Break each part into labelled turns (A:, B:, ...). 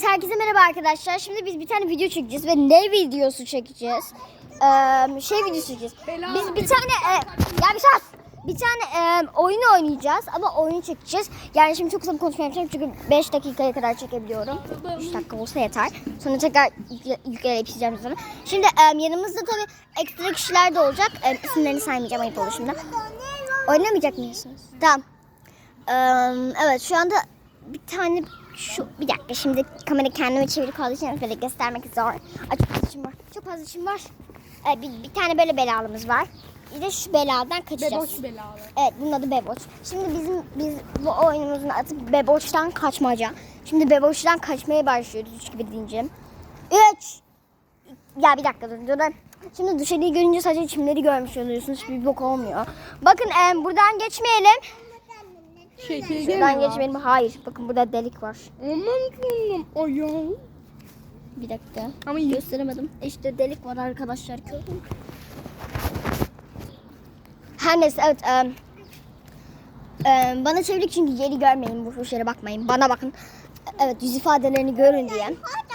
A: Evet herkese merhaba arkadaşlar. Şimdi biz bir tane video çekeceğiz ve ne videosu çekeceğiz? Ee, şey videosu çekeceğiz. Biz bir tane e, ya bir sus. Bir tane e, oyun oynayacağız ama oyunu çekeceğiz. Yani şimdi çok hızlı konuşma yapacağım çünkü 5 dakikaya kadar çekebiliyorum. 3 dakika olsa yeter. Sonra tekrar yükle, yükleyip sileceğim zaten. Şimdi e, yanımızda tabii ekstra kişiler de olacak. E, isimlerini saymayacağım ayıp olur şimdi. Oynamayacak mıyısınız? Tamam. Ee, evet şu anda bir tane şu bir dakika şimdi kamera kendime çevirip kaldığı için böyle göstermek zor. Ay, çok fazla işim var. Çok fazla işim var. Ee, bir, bir tane böyle belalımız var. Bir de şu beladan kaçacağız.
B: Beboş belalı.
A: Evet bunun adı Beboş. Şimdi bizim biz bu oyunumuzun adı Beboş'tan kaçmaca. Şimdi Beboş'tan kaçmaya başlıyoruz üç gibi deyince. Üç. Ya bir dakika dur dur. Şimdi dışarıyı görünce sadece çimleri görmüş oluyorsunuz. Hiçbir bok olmuyor. Bakın em, buradan geçmeyelim.
B: Şekil
A: Şuradan geliyor. geçmeyelim. Hayır. Bakın burada delik var.
B: Aman tanrım ayağım.
A: Bir dakika.
B: Ama
A: gösteremedim. İşte delik var arkadaşlar. Gördün Her neyse evet. Um, um, bana çevirdik çünkü yeri görmeyin. Bu şeylere bakmayın. Bana bakın. Evet yüz ifadelerini görün diye.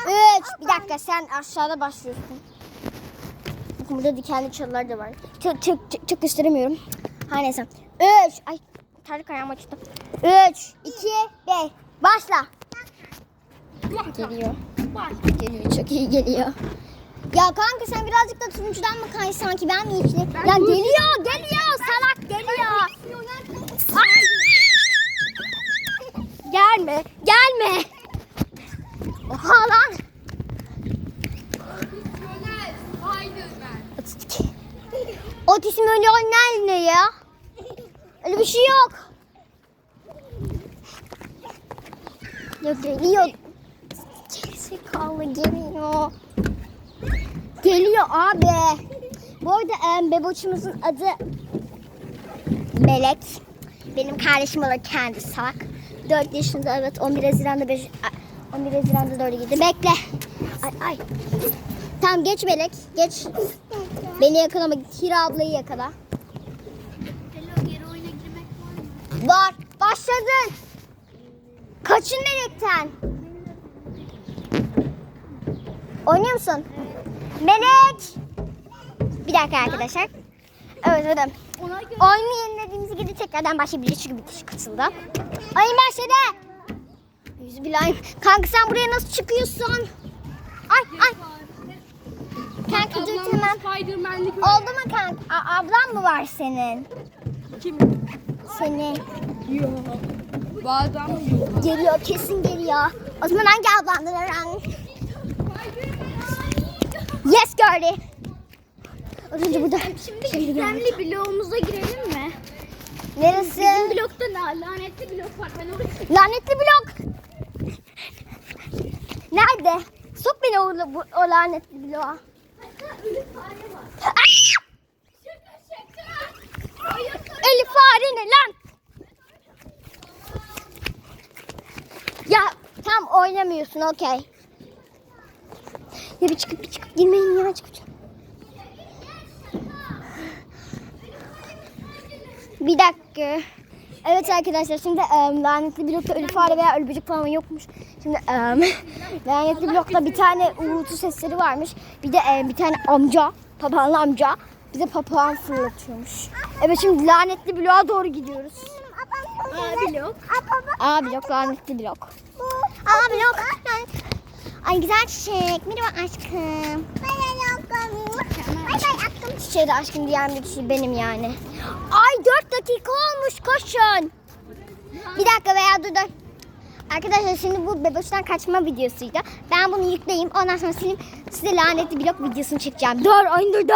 A: Üç. Bir dakika sen aşağıda başlıyorsun. Bakın burada dikenli çalılar da var. Çok, çok, çok, çok gösteremiyorum. Her neyse. Üç. Ay terlik ayağıma çıktı. 3, 2, 1. Başla. Geliyor. Geliyor. Çok iyi geliyor. Ya kanka sen birazcık da turuncudan mı kay sanki ben mi yeşil? Ya geliyor geliyor salak geliyor. Ay! Ah! Gelme gelme. Oha lan. Otis milyoner ne ya? Öyle bir şey yok. Ya geliyor. Gerizekalı geliyor. Geliyor abi. Bu arada em, beboçumuzun adı Melek. Benim kardeşim olur kendisi salak. 4 yaşında evet 11 Haziran'da 5 ay, 11 Haziran'da 4'e gitti. Bekle. Ay ay. Tamam geç Melek. Geç. Beni yakalama. Hira ablayı yakala. Var. Başladın. Kaçın Melek'ten. Oynuyor musun? Melek. Bir dakika arkadaşlar. Evet evet. Oyunu yenilediğimiz gibi tekrardan başlayabiliriz çünkü bir kişi katıldı. Oyun başladı. Yüzü bilayım. Kanka sen buraya nasıl çıkıyorsun? Ay ay. Kanka dur.
B: Spiderman'lik
A: Oldu mu kanka? A- ablan mı var senin?
B: Kim?
A: Senin.
B: Yok. Bu adam.
A: Geliyor kesin geliyor. O zaman hangi ablandır öğren? Yes gördü. Az önce burada
C: Şimdi
A: şey
C: gizemli bloğumuza girelim mi?
A: Neresi?
C: Bizim blokta ne? Lanetli blok var. Ben oraya
A: Lanetli blok. Nerede? Sok beni o, bu, o lanetli bloğa.
C: ölü fare var. Şaka şaka.
A: Elif fare ne lan? Ya tam oynamıyorsun okey. Ya bir çıkıp bir çıkıp girmeyin ya çıkacağım. Bir dakika. Evet arkadaşlar şimdi um, lanetli blokta ölü fare veya ölü böcek falan yokmuş. Şimdi um, lanetli blokta bir tane uğultu sesleri varmış. Bir de um, bir tane amca, papağanlı amca bize papağan fırlatıyormuş. Evet şimdi lanetli bloğa doğru gidiyoruz.
C: A blok.
A: A blok lanetli blok. A blok. Ay güzel çiçek. Merhaba aşkım. Ay ay aşkım. Çiçeğe de aşkım diyen bir kişi benim yani. Ay 4 dakika olmuş koşun. Bir dakika veya dur dur. Arkadaşlar şimdi bu beboştan kaçma videosuydu. Ben bunu yükleyeyim. Ondan sonra silip size lanetli blok videosunu çekeceğim. Dur oyun durdu.